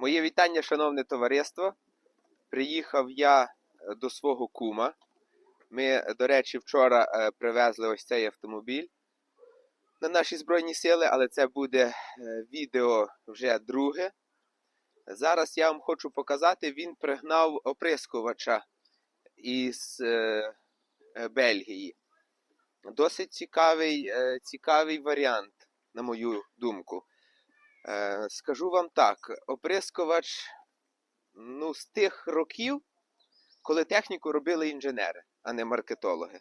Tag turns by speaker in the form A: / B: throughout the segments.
A: Моє вітання, шановне товариство. Приїхав я е, до свого кума. Ми, до речі, вчора е, привезли ось цей автомобіль на наші Збройні Сили, але це буде е, відео вже друге. Зараз я вам хочу показати, він пригнав оприскувача із е, е, Бельгії. Досить цікавий, е, цікавий варіант, на мою думку. Е, Скажу вам так, оприскувач ну, з тих років, коли техніку робили інженери, а не маркетологи.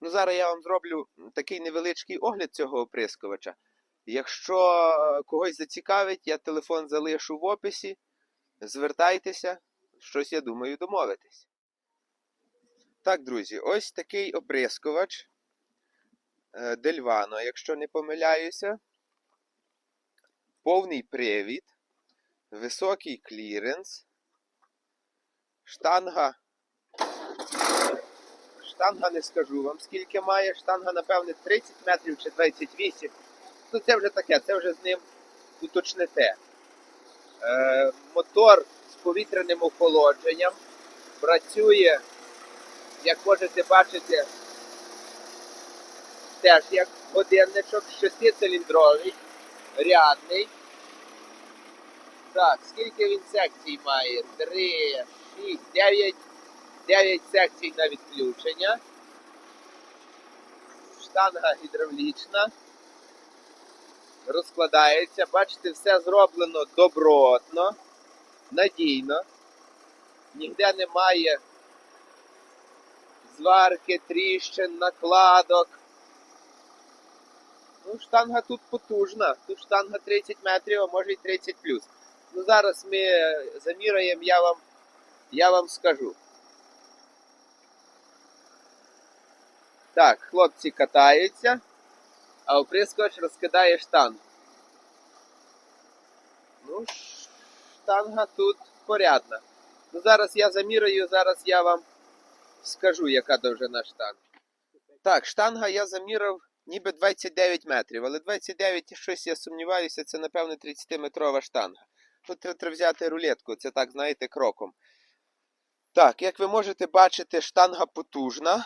A: Ну, зараз я вам зроблю такий невеличкий огляд цього оприскувача. Якщо когось зацікавить, я телефон залишу в описі. Звертайтеся, щось я думаю домовитись. Так, друзі, ось такий оприскувач е, Дельвано, якщо не помиляюся повний привід, високий кліренс, штанга. Штанга не скажу вам, скільки має. Штанга, напевне, 30 метрів чи 28. Ну, це вже таке, це вже з ним уточните. Е, мотор з повітряним охолодженням. Працює, як можете бачити, теж як годинничок, шестициліндровий рядний. Так, скільки він секцій має? 3, 6, 9, 9 секцій на відключення. Штанга гідравлічна. Розкладається. Бачите, все зроблено добротно, надійно. Ніде немає зварки, тріщин, накладок. Ну, штанга тут потужна. Тут штанга 30 метрів, а може й 30 плюс. Ну, зараз ми заміряємо, я вам, я вам скажу. Так, хлопці катаються, а оприскувач розкидає штангу. Ну, штанга тут порядна. Ну, зараз я заміряю, зараз я вам скажу, яка довжина штанги. Так, штанга я заміряв ніби 29 метрів, але 29 і щось я сумніваюся, це напевно 30-метрова штанга. Тут треба взяти рулетку, це так, знаєте, кроком. Так, як ви можете бачити, штанга потужна.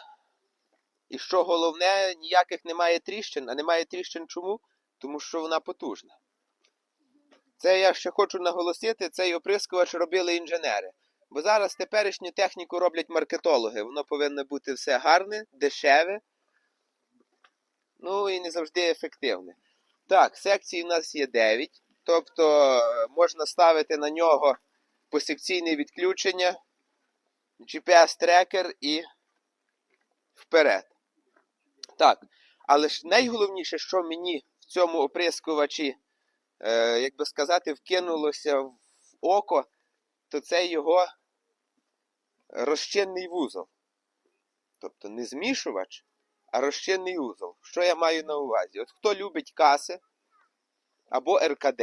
A: І що головне, ніяких немає тріщин. А немає тріщин чому? Тому що вона потужна. Це я ще хочу наголосити, цей оприскувач робили інженери. Бо зараз теперішню техніку роблять маркетологи. Воно повинно бути все гарне, дешеве. Ну і не завжди ефективне. Так, секцій у нас є 9. Тобто е, можна ставити на нього посекційне відключення, GPS-трекер і вперед. Так, але ж найголовніше, що мені в цьому оприскувачі, е, як би сказати, вкинулося в око, то це його розчинний вузол. Тобто не змішувач, розчинний узол. Що я маю на увазі? От хто любить каси або РКД,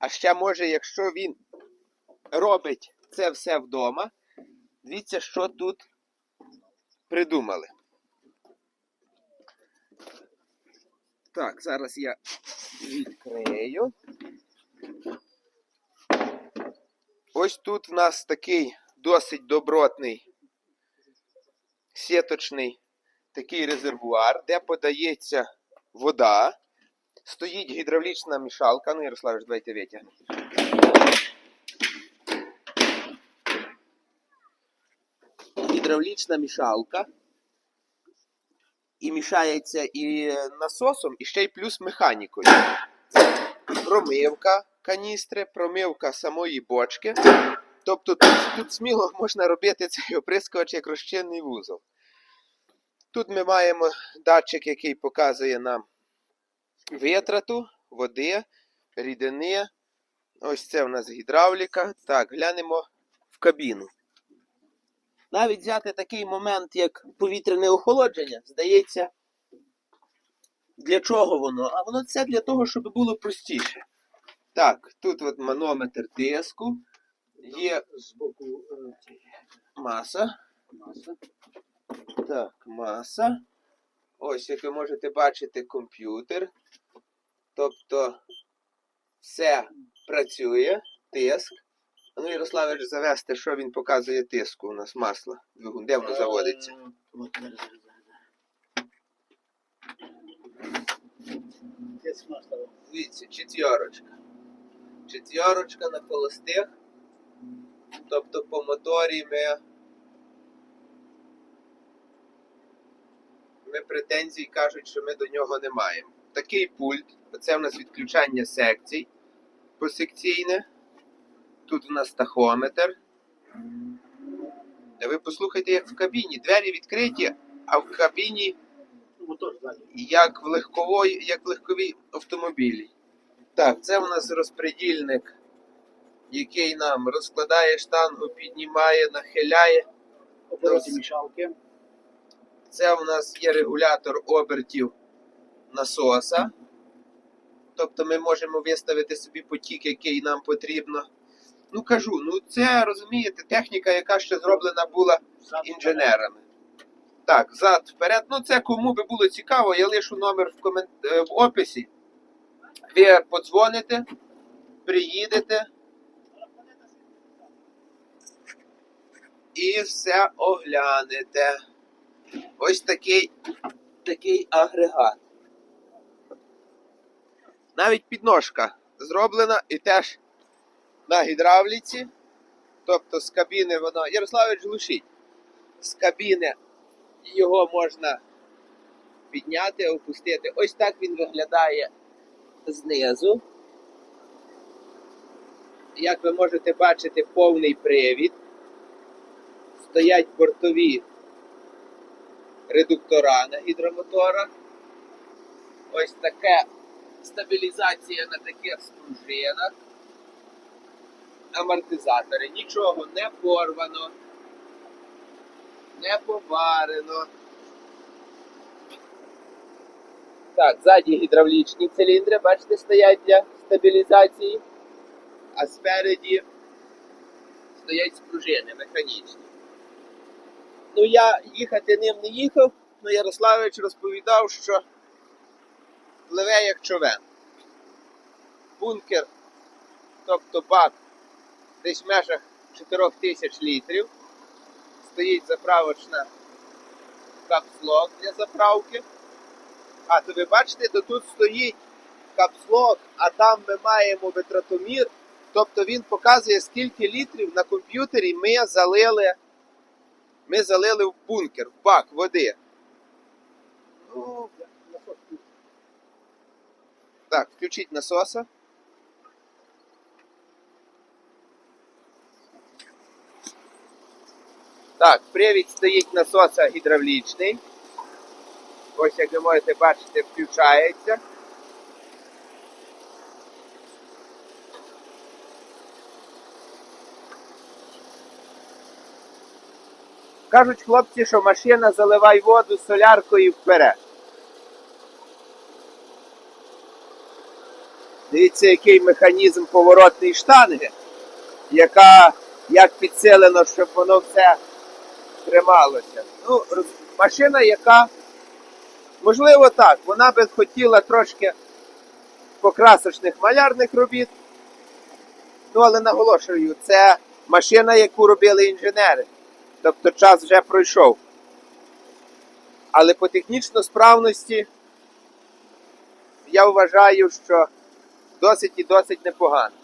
A: а ще може, якщо він робить це все вдома, дивіться, що тут придумали. Так, зараз я відкрию. Ось тут в нас такий досить добротний сіточний такий резервуар, де подається вода. Стоїть гідравлічна мішалка. Ну, Ярославич, давайте витягнемо. Гідравлічна мішалка. І мішається і насосом, і ще й плюс механікою. Промивка каністри, промивка самої бочки. Тобто тут, тут сміло можна робити цей оприскувач як розчинний вузол. Тут ми маємо датчик, який показує нам витрату, води, рідини. Ось це у нас гідравліка. Так, глянемо в кабіну. Навіть взяти такий момент, як повітряне охолодження, здається, для чого воно? А воно це для того, щоб було простіше. Так, тут от манометр тиску, є
B: з боку е,
A: маса.
B: маса.
A: Так, маса. Ось, як ви можете бачити, комп'ютер. Тобто все працює. тиск. Ну, Ярославич, завести, що він показує тиску у нас масло. Двигун, де воно заводиться?
B: Е. Тиск масла.
A: Дивіться, четвірочка. Четвірочка на холостих. Тобто по моторі ми. Ми претензій кажуть, що ми до нього не маємо. Такий пульт. Оце в нас відключання секцій посекційне. Тут у нас тахометр. А ви послухайте, як в кабіні. Двері відкриті, а в кабіні як в легковій, як в легковій автомобілі. Так, це у нас розпредільник, який нам розкладає штангу, піднімає, нахиляє.
B: Обороті
A: Ось.
B: мішалки.
A: Це у нас є регулятор обертів насоса. Тобто ми можемо виставити собі потік, який нам потрібно. Ну кажу, ну це розумієте, техніка, яка ще зроблена була інженерами. Так, зад вперед. Ну, це кому би було цікаво, я лишу номер в, комент... е, в описі. Ви подзвоните, приїдете і все оглянете. Ось такий, такий агрегат. Навіть підножка зроблена і теж на гідравліці. Тобто з кабіни вона. Ярославич глушить з кабіни його можна підняти, опустити. Ось так він виглядає знизу. Як ви можете бачити, повний привід. Стоять бортові редуктора на гідромоторах. Ось таке стабілізація на таких спружинах. Амортизатори. Нічого не порвано не поварено. Так, ззаді гідравлічні циліндри, бачите, стоять для стабілізації, а спереді стоять спружини механічні. Ну, я їхати ним не їхав, але Ярославович розповідав, що пливе як човен. Бункер, тобто бак, десь в межах 4000 літрів стоїть заправочна капслок для заправки. А то ви бачите, то тут стоїть капслок, а там ми маємо витратомір. Тобто він показує, скільки літрів на комп'ютері ми залили, ми залили в бункер, в бак води. Ну, так, включіть насоса. Так, привід стоїть насоса гідравлічний. Ось, як ви можете бачити, включається. Кажуть хлопці, що машина заливає воду соляркою вперед. Дивіться, який механізм поворотної штанги, яка як підсилено, щоб воно все трималося. Ну, машина, яка, можливо, так, вона би хотіла трошки покрасочних малярних робіт. Ну, але наголошую, це машина, яку робили інженери. Тобто час вже пройшов. Але по технічно справності я вважаю, що досить і досить непогано.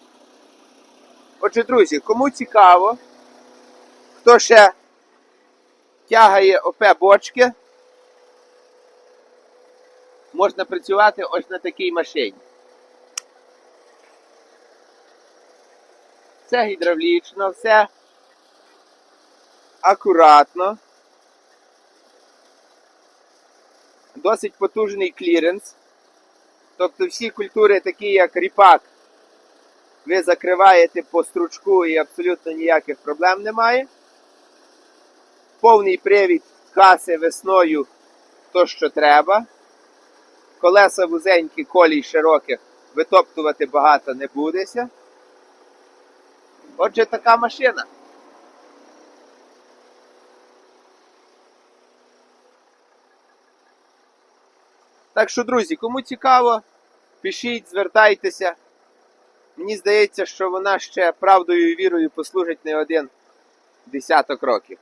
A: Отже, друзі, кому цікаво, хто ще тягає ОП бочки, можна працювати ось на такій машині. Все гідравлічно, все акуратно. Досить потужний кліренс. Тобто всі культури, такі як ріпак, ви закриваєте по стручку і абсолютно ніяких проблем немає. Повний привід каси весною то, що треба. Колеса вузенькі, колій широких, витоптувати багато не будеся. Отже, така машина. Так що, друзі, кому цікаво, пишіть, звертайтеся. Мені здається, що вона ще правдою і вірою послужить не один десяток років.